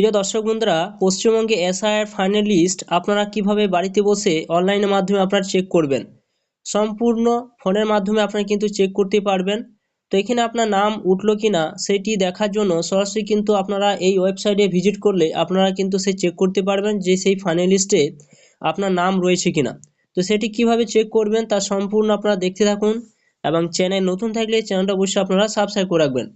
প্রিয় দর্শক বন্ধুরা, পশ্চিমবঙ্গে এসআইআর ফাইনাল লিস্ট আপনারা কীভাবে বাড়িতে বসে অনলাইনের মাধ্যমে আপনারা চেক করবেন? সম্পূর্ণ ফোনের মাধ্যমে আপনারা কিন্তু চেক করতে পারবেন। তো এখানে আপনার নাম উঠল কি না সেটি দেখার জন্য সরাসরি কিন্তু আপনারা এই ওয়েবসাইটে ভিজিট করলে আপনারা কিন্তু সে চেক করতে পারবেন যে সেই ফাইনাল লিস্টে আপনার নাম রয়েছে কিনা। তো সেটি কীভাবে চেক করবেন তা সম্পূর্ণ আপনারা দেখতে থাকুন এবং চ্যানেল নতুন থাকলে চ্যানেলটা অবশ্যই আপনারা সাবস্ক্রাইব করে রাখবেন।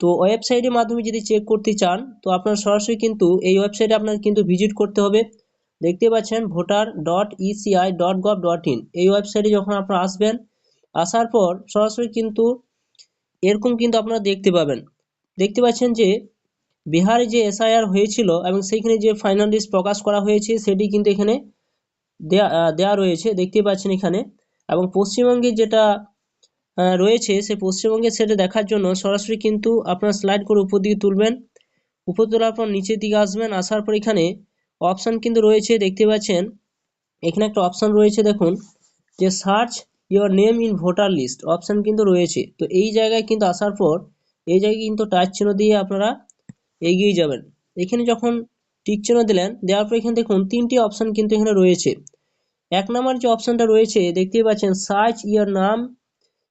তো ওয়েবসাইটের মাধ্যমে যদি চেক করতে চান, তো আপনার সরাসরি কিন্তু এই ওয়েবসাইটে আপনার কিন্তু ভিজিট করতে হবে। দেখতে পাচ্ছেন voter dot ECI dot gov dot in এই ওয়েবসাইটে যখন আপনারা আসবেন, আসার পর সরাসরি কিন্তু এরকম কিন্তু আপনারা দেখতে পাবেন। দেখতে পাচ্ছেন যে বিহারে যে এসআইআর হয়েছিল এবং সেইখানে যে ফাইনাল লিস্ট প্রকাশ করা হয়েছে, সেটি কিন্তু এখানে দেয়া দেয়া রয়েছে। দেখতে পাচ্ছেন এখানে। এবং পশ্চিমবঙ্গে যেটা রয়েছে, সে পশ্চিমবঙ্গে সেটা দেখার জন্য সরাসরি কিন্তু আপনার স্লাইড করে উপর দিকে তুলবেন। উপর তোলার পর নিচের দিকে আসবেন, আসার পর এখানে অপশান কিন্তু রয়েছে, দেখতে পাচ্ছেন। এখানে একটা অপশান রয়েছে, দেখুন, যে search your name in voter list option কিন্তু রয়েছে। তো এই জায়গায় কিন্তু আসার পর, এই জায়গায় কিন্তু টাচ চিহ্ন দিয়ে আপনারা এগিয়ে যাবেন। এখানে যখন টিক চিহ্ন দিলেন, দেওয়ার পর এখানে দেখুন, তিনটি অপশান কিন্তু এখানে রয়েছে। এক নম্বর যে অপশানটা রয়েছে, দেখতেই পাচ্ছেন সার্চ ইয়ার নাম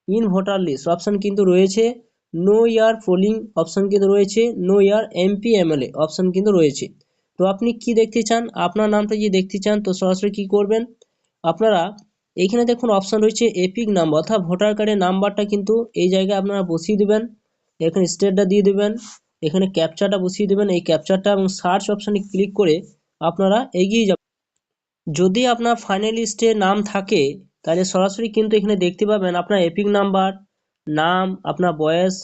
ইন ভোটার লিস্ট অপশান কিন্তু রয়েছে। নো ইয়ার পোলিং অপশান কিন্তু রয়েছে। Know your MP MLA option কিন্তু রয়েছে। তো আপনি কি দেখতে চান? আপনার নামটা যদি দেখতে চান, তো সরাসরি কি করবেন? আপনারা এইখানে দেখুন অপশান রয়েছে এপিক নাম্বার অর্থাৎ ভোটার কার্ডের নাম্বারটা কিন্তু এই জায়গায় আপনারা বসিয়ে দেবেন। এখানে স্টেটটা দিয়ে দেবেন, এখানে ক্যাপচারটা বসিয়ে দেবেন। এই ক্যাপচারটা এবং সার্চ অপশানে ক্লিক করে আপনারা এগিয়ে যাবেন। যদি আপনার ফাইনাল লিস্টে নাম থাকে তাহলে সরাসরি কিন্তু এখানে দেখতে পাবেন আপনার এপিক নাম্বার, নাম, আপনার বয়স,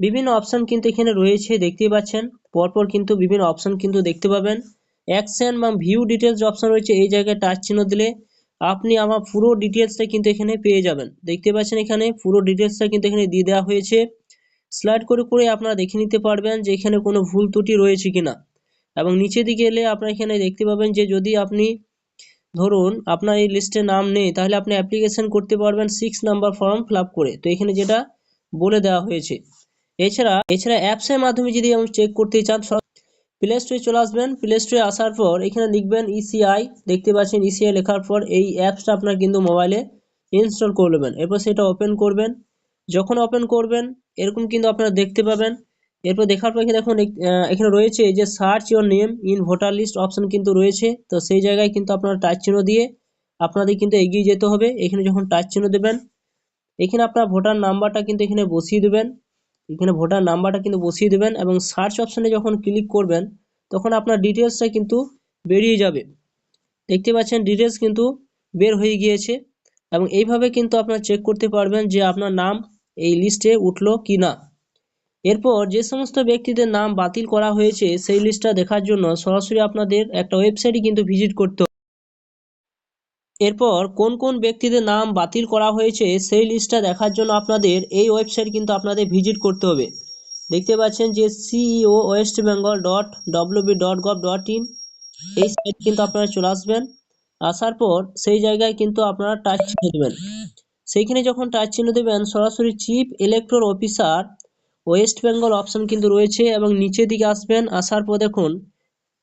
বিভিন্ন অপশান কিন্তু এখানে রয়েছে, দেখতেই পাচ্ছেন। পরপর কিন্তু বিভিন্ন অপশান কিন্তু দেখতে পাবেন। অ্যাকশন বা ভিউ ডিটেলস অপশান রয়েছে, এই জায়গায় টাচ চিহ্ন দিলে আপনি আমার পুরো ডিটেলসটা কিন্তু এখানে পেয়ে যাবেন। দেখতে পাচ্ছেন এখানে পুরো ডিটেলসটা কিন্তু এখানে দিয়ে দেওয়া হয়েছে। স্লাইড করে করে আপনারা দেখে নিতে পারবেন যে এখানে কোনো ভুল ত্রুটি রয়েছে কিনা। এবং নিচের দিকে এলে আপনারা এখানে দেখতে পাবেন যে যদি আপনি ধরুন আপনার এই লিস্টে নাম নেই, তাহলে আপনি অ্যাপ্লিকেশন করতে পারবেন সিক্স নাম্বার ফর্ম ফিল করে। তো এখানে যেটা বলে দেওয়া হয়েছে, এছাড়া এছাড়া অ্যাপসের মাধ্যমে যদি আমি চেক করতে চান প্লে স্টোরে চলে আসবেন। প্লে স্টোরে আসার পর এখানে লিখবেন ইসিআই দেখতে পাচ্ছেন ইসিআই লেখার পর এই অ্যাপসটা আপনার কিন্তু মোবাইলে ইনস্টল করে নেবেন। এরপর সেটা ওপেন করবেন। যখন ওপেন করবেন, এরকম কিন্তু আপনারা দেখতে পাবেন। এরপর দেখার পর দেখুন এখানে রয়েছে যে search your name in voter list option কিন্তু রয়েছে। তো সেই জায়গায় কিন্তু আপনারা টাচ চিহ্ন দিয়ে আপনাদের কিন্তু এগিয়ে যেতে হবে। এখানে যখন টাচ চিহ্ন দেবেন, এখানে আপনার ভোটার নাম্বারটা কিন্তু এখানে বসিয়ে দেবেন। এখানে ভোটার নাম্বারটা কিন্তু বসিয়ে দেবেন এবং সার্চ অপশানে যখন ক্লিক করবেন, তখন আপনার ডিটেলসটা কিন্তু বেরিয়ে যাবে। দেখতে পাচ্ছেন ডিটেলস কিন্তু বের হয়ে গিয়েছে এবং এইভাবে কিন্তু আপনারা চেক করতে পারবেন যে আপনার নাম এই লিস্টে উঠল কি না এরপর যে সমস্ত ব্যক্তিদের নাম বাতিল করা হয়েছে, সেই লিস্টটা দেখার জন্য সরাসরি আপনাদের একটা ওয়েবসাইটে কিন্তু ভিজিট করতে এরপর কোন কোন ব্যক্তিদের নাম বাতিল করা হয়েছে, সেই লিস্টটা দেখার জন্য আপনাদের এই ওয়েবসাইট কিন্তু আপনাদের ভিজিট করতে হবে। দেখতে পাচ্ছেন যে CEO West Bengal dot WB dot gov dot in এই সাইট কিন্তু আপনারা চলে আসবেন। আসার পর সেই জায়গায় কিন্তু আপনারা টাচ চিহ্ন দেবেন। সেইখানে যখন টাচ চিহ্ন দেবেন, সরাসরি chief electoral officer West Bengal option কিন্তু রয়েছে এবং নিচের দিকে আসবেন, আসার পর দেখুন,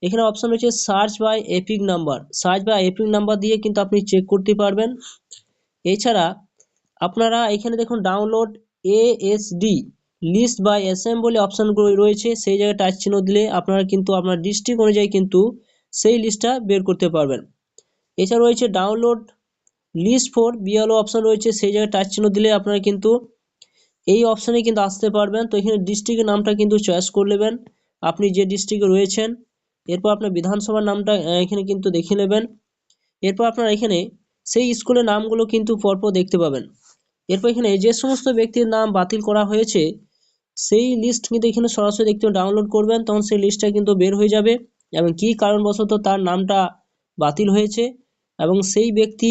এখানে অপশন রয়েছে search by EPIC number search by EPIC number দিয়ে কিন্তু আপনি চেক করতে পারবেন। এছাড়া আপনারা এখানে দেখুন download ASD list by SM বলে অপশানগুলো রয়েছে, সেই জায়গায় টাচ চিহ্ন দিলে আপনারা কিন্তু আপনার ডিস্ট্রিক্ট অনুযায়ী কিন্তু সেই লিস্টটা বের করতে পারবেন। এছাড়া রয়েছে download list for BLO option রয়েছে, সেই জায়গায় টাচ চিহ্ন দিলে আপনারা কিন্তু এই অপশানে কিন্তু আসতে পারবেন। তো এখানে ডিস্ট্রিক্টের নামটা কিন্তু চয়েস করে নেবেন। আপনি যে ডিস্ট্রিক্টে রয়েছেন, এরপর আপনার বিধানসভার নামটা এখানে কিন্তু দেখে নেবেন। এরপর আপনার এখানে সেই স্কুলের নামগুলো কিন্তু পরপর দেখতে পাবেন। এরপর এখানে যে সমস্ত ব্যক্তির নাম বাতিল করা হয়েছে, সেই লিস্ট কিন্তু এখানে সরাসরি দেখতে ডাউনলোড করবেন, তখন সেই লিস্টটা কিন্তু বের হয়ে যাবে এবং কী কারণবশত তার নামটা বাতিল হয়েছে এবং সেই ব্যক্তি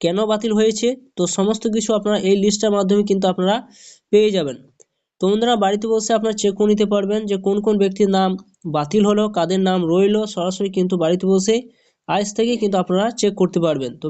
কেন বাতিল হয়েছে? তো সমস্ত কিছু আপনারা এই লিস্টের মাধ্যমে কিন্তু আপনারা পেয়ে যাবেন। তো বন্ধুরা, বাড়িতে বসে আপনারা চেক করে নিতে পারবেন যে কোন কোন ব্যক্তির নাম বাতিল হলো, কাদের নাম রইল, সরাসরি কিন্তু বাড়িতে বসে আজ থেকে কিন্তু আপনারা চেক করতে পারবেন। তো